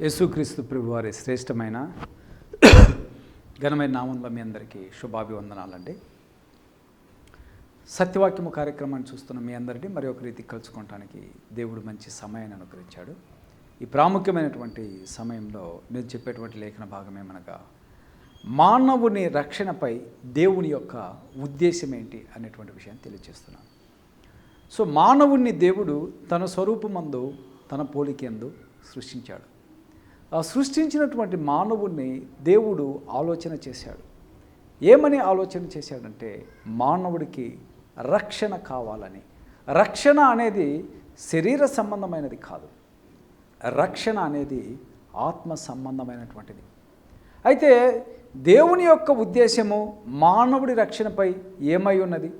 యేసుక్రీస్తు ప్రభు వారి శ్రేష్టమైన ఘనమైన నామంలో మీ అందరికీ శుభాభివందనాలండి. సత్యవాక్యము కార్యక్రమాన్ని చూస్తున్న మీ అందరినీ మరి ఒక రీతి కలుసుకోవటానికి దేవుడు మంచి సమయాన్ని అనుగ్రహించాడు. ఈ ప్రాముఖ్యమైనటువంటి సమయంలో నేను చెప్పేటువంటి లేఖన భాగం ఏమనగా మానవుని రక్షణపై దేవుని యొక్క ఉద్దేశం ఏంటి అనేటువంటి విషయాన్ని తెలియజేస్తున్నాను. సో మానవుణ్ణి దేవుడు తన స్వరూపమందు తన పోలికెందు సృష్టించాడు. సృష్టించినటువంటి మానవుణ్ణి దేవుడు ఆలోచన చేశాడు. ఏమని ఆలోచన చేశాడంటే మానవుడికి రక్షణ కావాలని. రక్షణ అనేది శరీర సంబంధమైనది కాదు. రక్షణ అనేది ఆత్మ సంబంధమైనటువంటిది. అయితే దేవుని యొక్క ఉద్దేశము మానవుడి రక్షణపై ఏమై ఉన్నది?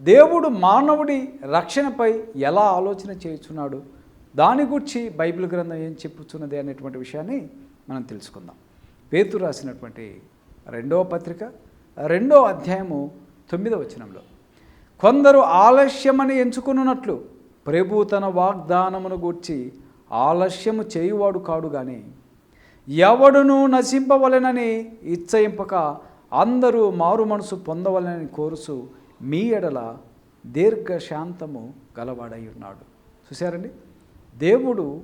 దేవుడు మానవుడి రక్షణపై ఎలా ఆలోచన చేస్తున్నాడు దాని గురించి బైబిల్ గ్రంథం ఏం చెప్పుచున్నది అనేటువంటి విషయాన్ని మనం తెలుసుకుందాం. పేతు రాసినటువంటి రెండవ పత్రిక రెండో అధ్యాయము తొమ్మిదవ వచనంలో కొందరు ఆలస్యమని ఎంచుకున్నట్లు ప్రభు తన వాగ్దానమును గూర్చి ఆలస్యము చేయువాడు కాడు కానీ ఎవడును నశింపవలెనని ఇచ్చయింపక అందరూ మారు మనసు పొందవలెనని కోరుసు మీ ఎడల దీర్ఘశాంతము గలవాడై ఉన్నాడు. చూశారండి? దేవుడు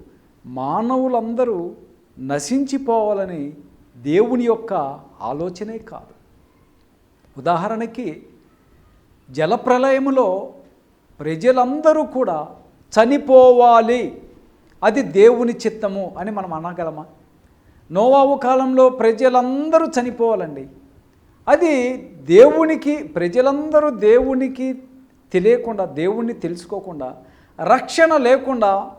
మానవులందరూ నశించిపోవాలని దేవుని యొక్క ఆలోచనే కాదు. ఉదాహరణకి జలప్రలయములో ప్రజలందరూ కూడా చనిపోవాలి అది దేవుని చిత్తము అని మనం అనగలమా? నోవావు కాలంలో ప్రజలందరూ చనిపోవాలండి. అది దేవునికి ప్రజలందరూ దేవునికి తెలియకుండా దేవుణ్ణి తెలుసుకోకుండా రక్షణ లేకుండా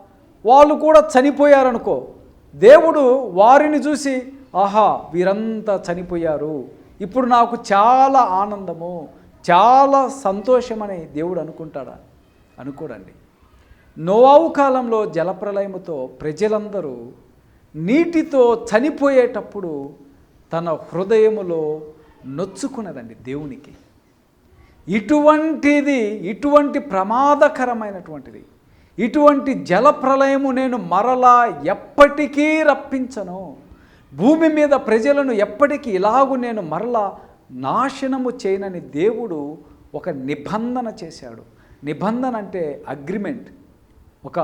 వాళ్ళు కూడా చనిపోయారనుకో దేవుడు వారిని చూసి ఆహా వీరంతా చనిపోయారు. ఇప్పుడు నాకు చాలా ఆనందము చాలా సంతోషమని దేవుడు అనుకుంటాడా? అనుకోడండి. నోవావు కాలంలో జలప్రలయముతో ప్రజలందరూ నీటితో చనిపోయేటప్పుడు తన హృదయములో నొచ్చుకున్నదండి దేవునికి. ఇటువంటిది ఇటువంటి ప్రమాదకరమైనటువంటిది. ఇటువంటి జలప్రలయము నేను మరలా ఎప్పటికీ రప్పించను. భూమి మీద ప్రజలను ఎప్పటికీ ఇలాగు నేను మరలా నాశనము చేయనని దేవుడు ఒక నిబంధన చేశాడు. నిబంధన అంటే అగ్రిమెంట్. ఒక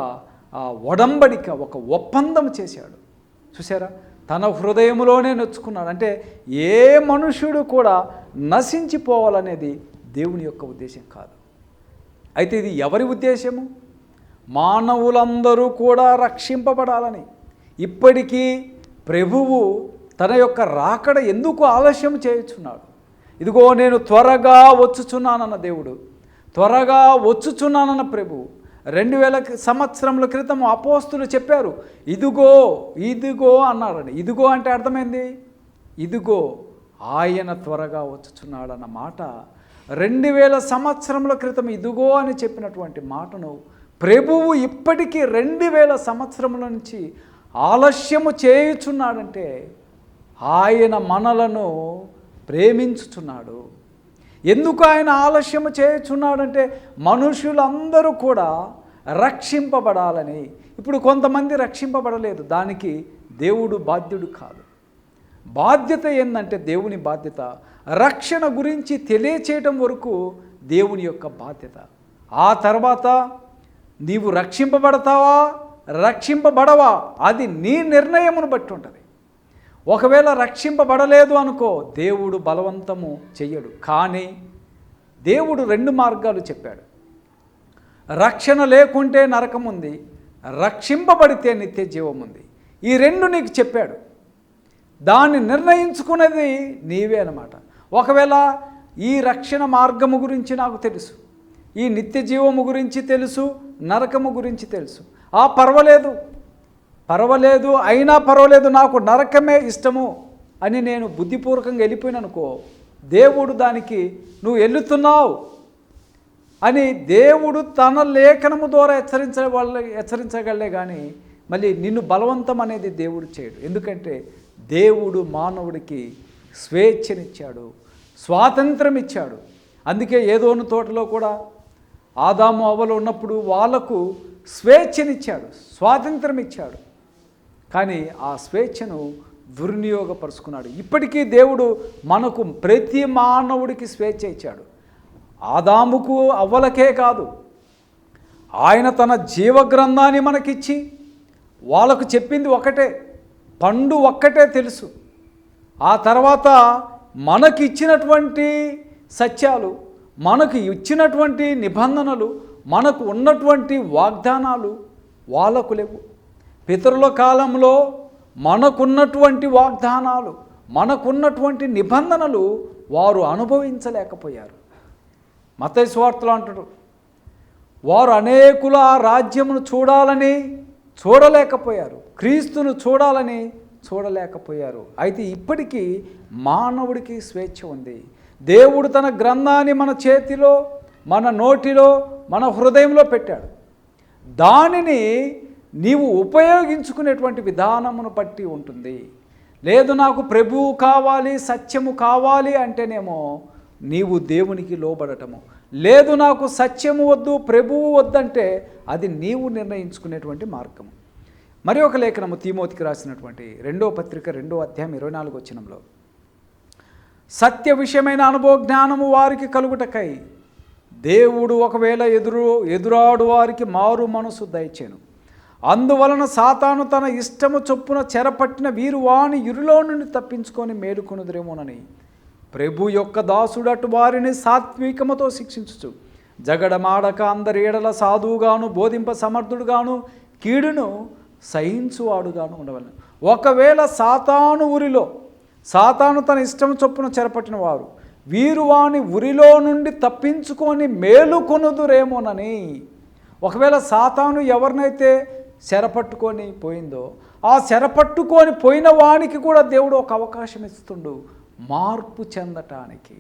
ఒడంబడిక ఒక ఒప్పందం చేశాడు. చూసారా తన హృదయంలోనే నొచ్చుకున్నాడు. అంటే ఏ మనుషుడు కూడా నశించిపోవాలనేది దేవుని యొక్క ఉద్దేశం కాదు. అయితే ఇది ఎవరి ఉద్దేశము? మానవులందరూ కూడా రక్షింపబడాలని. ఇప్పటికీ ప్రభువు తన యొక్క రాకడ ఎందుకు ఆలస్యం చేయుచున్నాడు? ఇదిగో నేను త్వరగా వచ్చుచున్నానన్న దేవుడు. త్వరగా వచ్చుచున్నానన్న ప్రభు. రెండు వేల సంవత్సరముల క్రితం అపోస్తులు చెప్పారు ఇదిగో ఇదిగో అన్నారని. ఇదిగో అంటే అర్థమైంది? ఇదిగో ఆయన త్వరగా వచ్చుచున్నాడన్న మాట రెండు వేల సంవత్సరముల క్రితం ఇదిగో అని చెప్పినటువంటి మాటను ప్రభువు ఇప్పటికీ రెండు వేల సంవత్సరముల నుంచి ఆలస్యము చేయుచున్నాడంటే ఆయన మనలను ప్రేమించుచున్నాడు. ఎందుకు ఆయన ఆలస్యము చేయుచున్నాడంటే మనుషులందరూ కూడా రక్షింపబడాలని. ఇప్పుడు కొంతమంది రక్షింపబడలేదు దానికి దేవుడు బాధ్యుడు కాదు. బాధ్యత ఏంటంటే దేవుని బాధ్యత. రక్షణ గురించి తెలియచేయటం వరకు దేవుని యొక్క బాధ్యత. ఆ తర్వాత నీవు రక్షింపబడతావా? రక్షింపబడవా? అది నీ నిర్ణయమును బట్టి ఉంటుంది. ఒకవేళ రక్షింపబడలేదు అనుకో దేవుడు బలవంతము చెయ్యడు. కానీ దేవుడు రెండు మార్గాలు చెప్పాడు. రక్షణ లేకుంటే నరకం ఉంది రక్షింపబడితే నిత్య జీవం ఉంది ఈ రెండు నీకు చెప్పాడు. దాన్ని నిర్ణయించుకునేది నీవే అనమాట ఒకవేళ ఈ రక్షణ మార్గము గురించి నాకు తెలుసు. ఈ నిత్య జీవము గురించి తెలుసు నరకము గురించి తెలుసు. ఆ పర్వాలేదు. పర్వాలేదు అయినా పర్వాలేదు నాకు నరకమే ఇష్టము అని నేను బుద్ధిపూర్వకంగా వెళ్ళిపోయిననుకో దేవుడు దానికి నువ్వు వెళ్తున్నావు అని దేవుడు తన లేఖనము ద్వారా హెచ్చరించే వాళ్ళ హెచ్చరించగలే కానీ మళ్ళీ నిన్ను బలవంతం అనేది దేవుడు చేయడు. ఎందుకంటే దేవుడు మానవుడికి స్వేచ్ఛనిచ్చాడు స్వాతంత్రం ఇచ్చాడు అందుకే ఏదోని తోటలో కూడా ఆదాము అవ్వలు ఉన్నప్పుడు వాళ్ళకు స్వేచ్ఛనిచ్చాడు స్వాతంత్రం ఇచ్చాడు కానీ ఆ స్వేచ్ఛను దుర్వినియోగపరుచుకున్నాడు ఇప్పటికీ దేవుడు మనకు ప్రతి మానవుడికి స్వేచ్ఛ ఇచ్చాడు. ఆదాముకు అవ్వలకే కాదు. ఆయన తన జీవగ్రంథాన్ని మనకిచ్చి వాళ్ళకు చెప్పింది ఒకటే పండు ఒక్కటే తెలుసు. ఆ తర్వాత మనకి ఇచ్చినటువంటి సత్యాలు మనకు ఇచ్చినటువంటి నిబంధనలు మనకు ఉన్నటువంటి వాగ్దానాలు వాళ్ళకు లేవు. పితరుల కాలంలో మనకున్నటువంటి వాగ్దానాలు మనకున్నటువంటి నిబంధనలు వారు అనుభవించలేకపోయారు. మతయ్య స్వార్థలు అంటాడు వారు అనేకుల రాజ్యమును చూడాలని చూడలేకపోయారు. క్రీస్తును చూడాలని చూడలేకపోయారు. అయితే ఇప్పటికీ మానవుడికి స్వేచ్ఛ ఉంది. దేవుడు తన గ్రంథాన్ని మన చేతిలో మన నోటిలో మన హృదయంలో పెట్టాడు. దానిని నీవు ఉపయోగించుకునేటువంటి విధానమును బట్టి ఉంటుంది. లేదు నాకు ప్రభువు కావాలి సత్యము కావాలి అంటేనేమో నీవు దేవునికి లోబడటము. లేదు నాకు సత్యము వద్దు ప్రభువు వద్దంటే అది నీవు నిర్ణయించుకునేటువంటి మార్గము. మరి ఒక లేఖనము తీమోతికి రాసినటువంటి రెండో పత్రిక రెండో అధ్యాయం ఇరవై నాలుగు వచ్చినంలో సత్య విషయమైన అనుభవ జ్ఞానము వారికి కలుగుటకై దేవుడు ఒకవేళ ఎదురు ఎదురాడు వారికి మారు మనసు దయచేను. అందువలన సాతాను తన ఇష్టము చొప్పున చెరపట్టిన వీరు వాని ఇరులో నుండి తప్పించుకొని మేలుకొనుదురేమోనని ప్రభు యొక్క దాసుడటు వారిని సాత్వికముతో శిక్షించుచు. జగడమాడక అందరి ఏడల సాధువుగాను బోధింప సమర్థుడుగాను కీడును సహించువాడుగాను ఉండవలను. ఒకవేళ సాతాను ఊరిలో సాతాను తన ఇష్టం చొప్పున చెరపట్టిన వారు వీరు వాని ఉరిలో నుండి తప్పించుకొని మేలుకొనుదురేమోనని ఒకవేళ సాతాను ఎవరినైతే చెరపట్టుకొని పోయిందో ఆ చెరపట్టుకొని పోయిన వానికి కూడా దేవుడు ఒక అవకాశం ఇస్తుండు మార్పు చెందటానికి.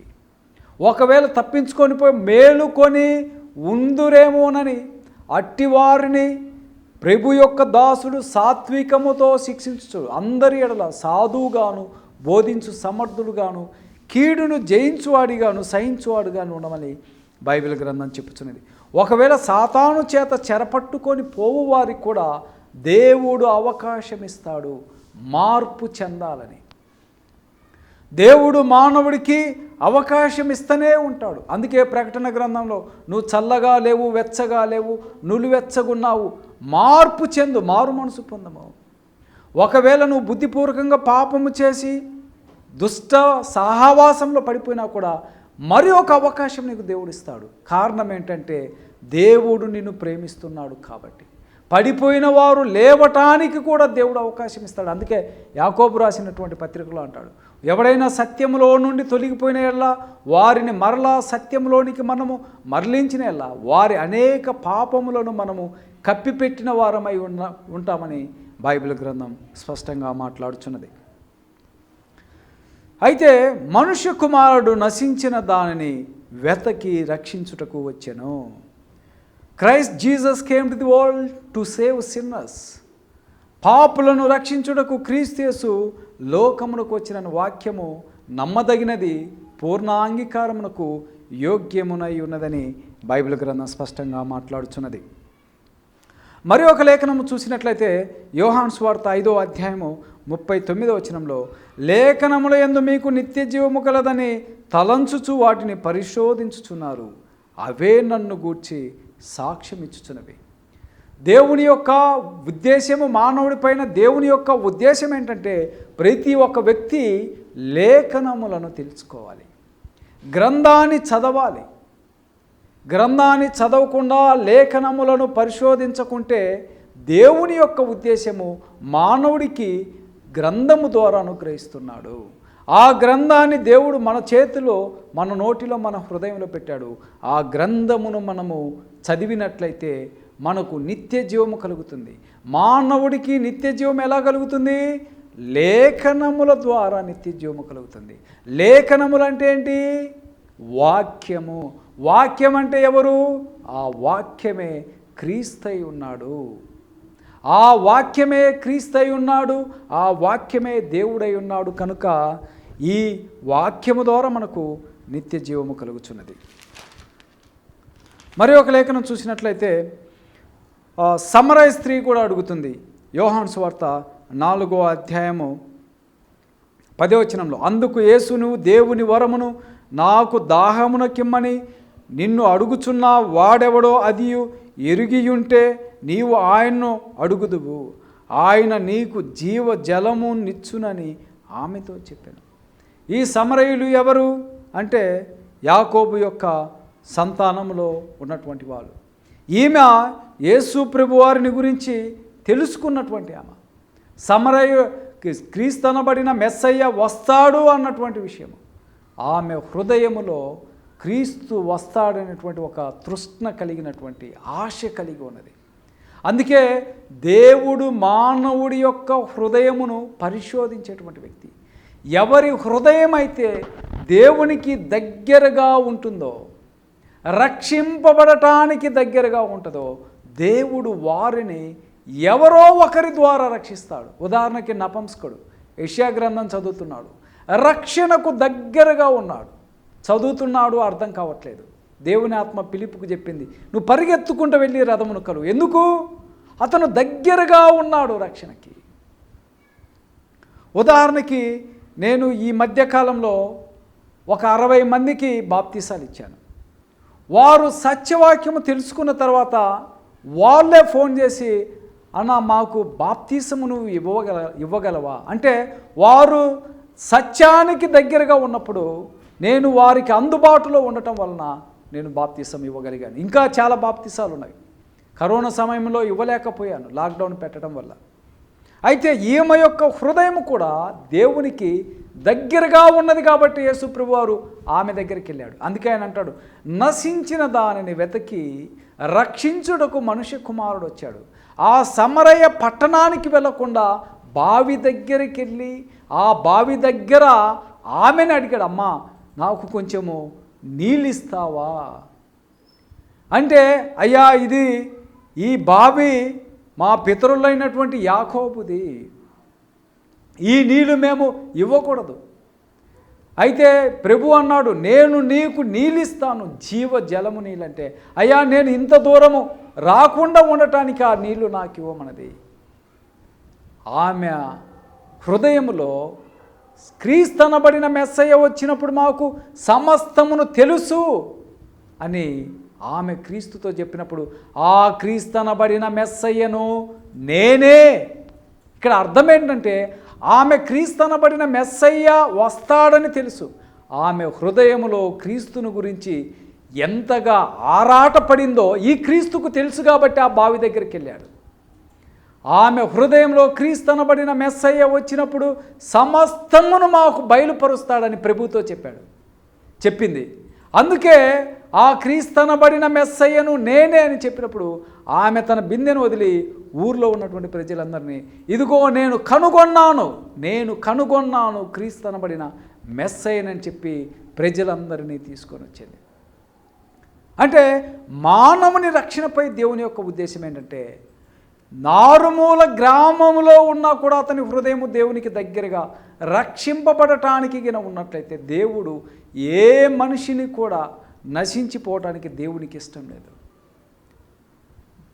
ఒకవేళ తప్పించుకొని పోయి మేలుకొని ఉందురేమోనని అట్టివారిని ప్రభు యొక్క దాసుడు సాత్వికముతో శిక్షించు అందరి ఎడల సాధువుగాను బోధించు సమర్థుడుగాను కీడును జయించువాడిగాను సహించువాడుగాను ఉండమని బైబిల్ గ్రంథం చెప్పుచున్నది. ఒకవేళ సాతాను చేత చెరపట్టుకొని పోవు వారికి కూడా దేవుడు అవకాశం ఇస్తాడు మార్పు చెందాలని. దేవుడు మానవుడికి అవకాశం ఇస్తూనే ఉంటాడు. అందుకే ప్రకటన గ్రంథంలో నువ్వు చల్లగా లేవు వెచ్చగా లేవు నులివెచ్చగున్నావు మార్పు చెందు మారు మనసు పొందము. ఒకవేళ నువ్వు బుద్ధిపూర్వకంగా పాపము చేసి దుష్ట సహవాసంలో పడిపోయినా కూడా మరి ఒక అవకాశం నీకు దేవుడిస్తాడు కారణం ఏంటంటే దేవుడు నిన్ను ప్రేమిస్తున్నాడు కాబట్టి. పడిపోయిన వారు లేవటానికి కూడా దేవుడు అవకాశం ఇస్తాడు. అందుకే యాకోబు రాసినటువంటి పత్రికలో అంటాడు ఎవడైనా సత్యములో నుండి తొలగిపోయిన ఎల్లా వారిని మరలా సత్యంలోనికి మనము మరలించిన ఎల్లా వారి అనేక పాపములను మనము కప్పిపెట్టిన వారమై ఉన్న ఉంటామని బైబిల్ గ్రంథం స్పష్టంగా మాట్లాడుచున్నది. అయితే మనుష్య కుమారుడు నశించిన దానిని వెతకి రక్షించుటకు వచ్చాను. Christ Jesus came to the world to save sinners పాపులను రక్షించుటకు క్రీస్తేసు లోకమునకు వచ్చిన వాక్యము నమ్మదగినది పూర్ణాంగీకారమునకు యోగ్యమునై ఉన్నదని బైబిల్ గ్రంథం స్పష్టంగా మాట్లాడుచున్నది. మరి ఒక లేఖనము చూసినట్లయితే యోహాన్ స్వార్త ఐదో అధ్యాయము ముప్పై తొమ్మిదో వచనంలో లేఖనముల ఎందు మీకు నిత్య జీవము కలదని తలంచుచు వాటిని పరిశోధించుచున్నారు. అవే నన్ను గూర్చి సాక్ష్యం ఇచ్చుచున్నవి దేవుని యొక్క ఉద్దేశము మానవుడి పైన దేవుని యొక్క ఉద్దేశం ఏంటంటే ప్రతి ఒక్క వ్యక్తి లేఖనములను తెలుసుకోవాలి. గ్రంథాన్ని చదవాలి. గ్రంథాన్ని చదవకుండా లేఖనములను పరిశోధించకుంటే దేవుని యొక్క ఉద్దేశము మానవుడికి గ్రంథము ద్వారా అనుగ్రహిస్తున్నాడు. ఆ గ్రంథాన్ని దేవుడు మన చేతిలో మన నోటిలో మన హృదయంలో పెట్టాడు. ఆ గ్రంథమును మనము చదివినట్లయితే మనకు నిత్య జీవము కలుగుతుంది. మానవుడికి నిత్య జీవం ఎలా కలుగుతుంది? లేఖనముల ద్వారా నిత్య జీవము కలుగుతుంది. లేఖనములు అంటే ఏంటి? వాక్యము. వాక్యం అంటే ఎవరు? ఆ వాక్యమే క్రీస్తై ఉన్నాడు. ఆ వాక్యమే క్రీస్తై ఉన్నాడు. ఆ వాక్యమే దేవుడై ఉన్నాడు కనుక ఈ వాక్యము ద్వారా మనకు నిత్య జీవము కలుగుచున్నది. మరి ఒక లేఖనం చూసినట్లయితే సమరయ స్త్రీ కూడా అడుగుతుంది. యోహాన్ వార్త నాలుగో అధ్యాయము పదవచనంలో అందుకు యేసును దేవుని వరమును నాకు దాహమునకిమ్మని నిన్ను అడుగుచున్న వాడెవడో అది ఎరిగియుంటే నీవు ఆయన్ను అడుగుదువు. ఆయన నీకు జీవ జలము నిచ్చునని ఆమెతో చెప్పాను. ఈ సమరయులు ఎవరు? అంటే యాకోబు యొక్క సంతానంలో ఉన్నటువంటి వాళ్ళు. ఈమె యేసు ప్రభు వారిని గురించి తెలుసుకున్నటువంటి ఆమె. సమరయ క్రీస్తనబడిన మెస్సయ్య వస్తాడు అన్నటువంటి విషయం ఆమె హృదయములో క్రీస్తు వస్తాడనేటువంటి ఒక తృష్ణ కలిగినటువంటి ఆశ కలిగి ఉన్నది. అందుకే దేవుడు మానవుడి యొక్క హృదయమును పరిశోధించేటువంటి వ్యక్తి. ఎవరి హృదయం అయితే దేవునికి దగ్గరగా ఉంటుందో రక్షింపబడటానికి దగ్గరగా ఉంటుందో దేవుడు వారిని ఎవరో ఒకరి ద్వారా రక్షిస్తాడు. ఉదాహరణకి నపంసకుడు యష్యా గ్రంథం చదువుతున్నాడు. రక్షణకు దగ్గరగా ఉన్నాడు. చదువుతున్నాడు అర్థం కావట్లేదు. దేవుని ఆత్మ పిలుపుకు చెప్పింది నువ్వు పరిగెత్తుకుంటూ వెళ్ళి రథమును కలువు ఎందుకు? అతను దగ్గరగా ఉన్నాడు రక్షణకి. ఉదాహరణకి నేను ఈ మధ్యకాలంలో ఒక అరవై మందికి బాప్తీసాలు ఇచ్చాను. వారు సత్యవాక్యము తెలుసుకున్న తర్వాత వాళ్ళే ఫోన్ చేసి అన్న మాకు బాప్తీసము నువ్వు ఇవ్వగల ఇవ్వగలవా? అంటే వారు సత్యానికి దగ్గరగా ఉన్నప్పుడు నేను వారికి అందుబాటులో ఉండటం వలన నేను బాప్తీసం ఇవ్వగలిగాను. ఇంకా చాలా బాప్తీసాలు ఉన్నాయి. కరోనా సమయంలో ఇవ్వలేకపోయాను లాక్డౌన్ పెట్టడం వల్ల. అయితే ఈమె యొక్క హృదయం కూడా దేవునికి దగ్గరగా ఉన్నది కాబట్టి యేసుప్రభు వారు ఆమె దగ్గరికి వెళ్ళాడు. అందుకే ఆయన అంటాడు నశించిన దానిని వెతకి రక్షించుటకు మనుష్య కుమారుడు వచ్చాడు. ఆ సమరయ పట్టణానికి వెళ్ళకుండా బావి దగ్గరికి వెళ్ళి ఆ బావి దగ్గర ఆమెను అడిగాడు అమ్మా నాకు కొంచెము నీళ్ళు ఇస్తావా అంటే అయ్యా ఇది ఈ బావి మా పితరులైనటువంటి యాకోబుది. ఈ నీళ్ళు మేము ఇవ్వకూడదు. అయితే ప్రభు అన్నాడు నేను నీకు నీళ్ళిస్తాను జీవ జలము నీళ్ళంటే. అయ్యా నేను ఇంత దూరము రాకుండా ఉండటానికి ఆ నీళ్ళు నాకు ఇవ్వమన్నది. ఆమె హృదయములో క్రీస్తనబడిన మెస్సయ్య వచ్చినప్పుడు మాకు సమస్తమును తెలుసు అని ఆమె క్రీస్తుతో చెప్పినప్పుడు ఆ క్రీస్తనబడిన మెస్సయ్యను నేనే. ఇక్కడ అర్థం ఏంటంటే ఆమె క్రీస్తనబడిన మెస్సయ్య వస్తాడని తెలుసు. ఆమె హృదయములో క్రీస్తును గురించి ఎంతగా ఆరాటపడిందో ఈ క్రీస్తుకు తెలుసు కాబట్టి ఆ బావి దగ్గరికి వెళ్ళాడు. ఆమె హృదయంలో క్రీస్తనబడిన మెస్సయ్య వచ్చినప్పుడు సమస్తమును మాకు బయలుపరుస్తాడని ప్రభుతో చెప్పాడు. చెప్పింది. అందుకే ఆ క్రీస్తనబడిన మెస్సయ్యను నేనే అని చెప్పినప్పుడు ఆమె తన బిందెను వదిలి ఊర్లో ఉన్నటువంటి ప్రజలందరినీ ఇదిగో నేను కనుగొన్నాను నేను కనుగొన్నాను క్రీస్తనబడిన మెస్సయ్యనని చెప్పి ప్రజలందరినీ తీసుకొని వచ్చింది. అంటే మానవుని రక్షణపై దేవుని యొక్క ఉద్దేశం ఏంటంటే నారుమూల గ్రామంలో ఉన్నా కూడా అతని హృదయము దేవునికి దగ్గరగా రక్షింపబడటానికి గిన ఉన్నట్లయితే దేవుడు ఏ మనిషిని కూడా నశించిపోవటానికి దేవునికి ఇష్టం లేదు.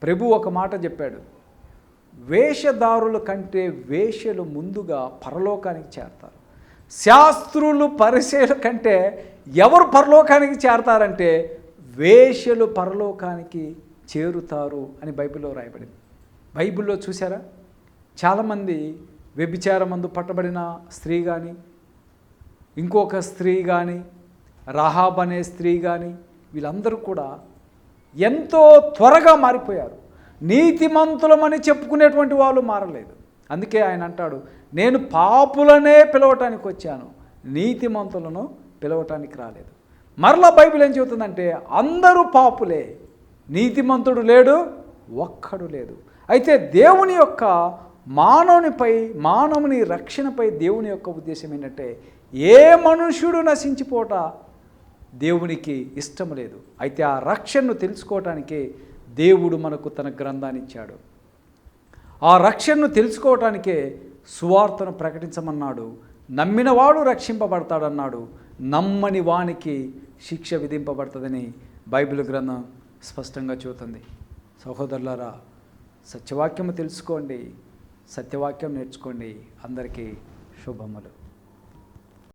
ప్రభు ఒక మాట చెప్పాడు వేషధారుల కంటే వేషలు ముందుగా పరలోకానికి చేరతారు. శాస్త్రులు పరిశీల కంటే ఎవరు పరలోకానికి చేరతారంటే వేషలు పరలోకానికి చేరుతారు అని బైబిల్లో రాయబడింది. బైబిల్లో చూసారా చాలామంది వ్యభిచారమందు పట్టబడిన స్త్రీ కానీ ఇంకొక స్త్రీ కానీ రహాబ్ అనే స్త్రీ కానీ వీళ్ళందరూ కూడా ఎంతో త్వరగా మారిపోయారు. నీతిమంతులమని చెప్పుకునేటువంటి వాళ్ళు మారలేదు. అందుకే ఆయన అంటాడు నేను పాపులనే పిలవటానికి వచ్చాను నీతిమంతులను పిలవటానికి రాలేదు. మరలా బైబిల్ ఏం చెబుతుందంటే అందరూ పాపులే నీతిమంతుడు లేడు ఒక్కడు లేదు. అయితే దేవుని యొక్క మానవునిపై మానవుని రక్షణపై దేవుని యొక్క ఉద్దేశం ఏంటంటే ఏ మనుష్యుడు నశించిపోట దేవునికి ఇష్టం లేదు. అయితే ఆ రక్షణను తెలుసుకోవటానికే దేవుడు మనకు తన గ్రంథాన్ని ఇచ్చాడు. ఆ రక్షణను తెలుసుకోవటానికే సువార్తను ప్రకటించమన్నాడు. నమ్మినవాడు రక్షింపబడతాడన్నాడు. నమ్మని వానికి శిక్ష విధింపబడుతుందని బైబిల్ గ్రంథం స్పష్టంగా చూతుంది సహోదరులారా సత్యవాక్యము తెలుసుకోండి సత్యవాక్యం నేర్చుకోండి. అందరికీ శుభములు.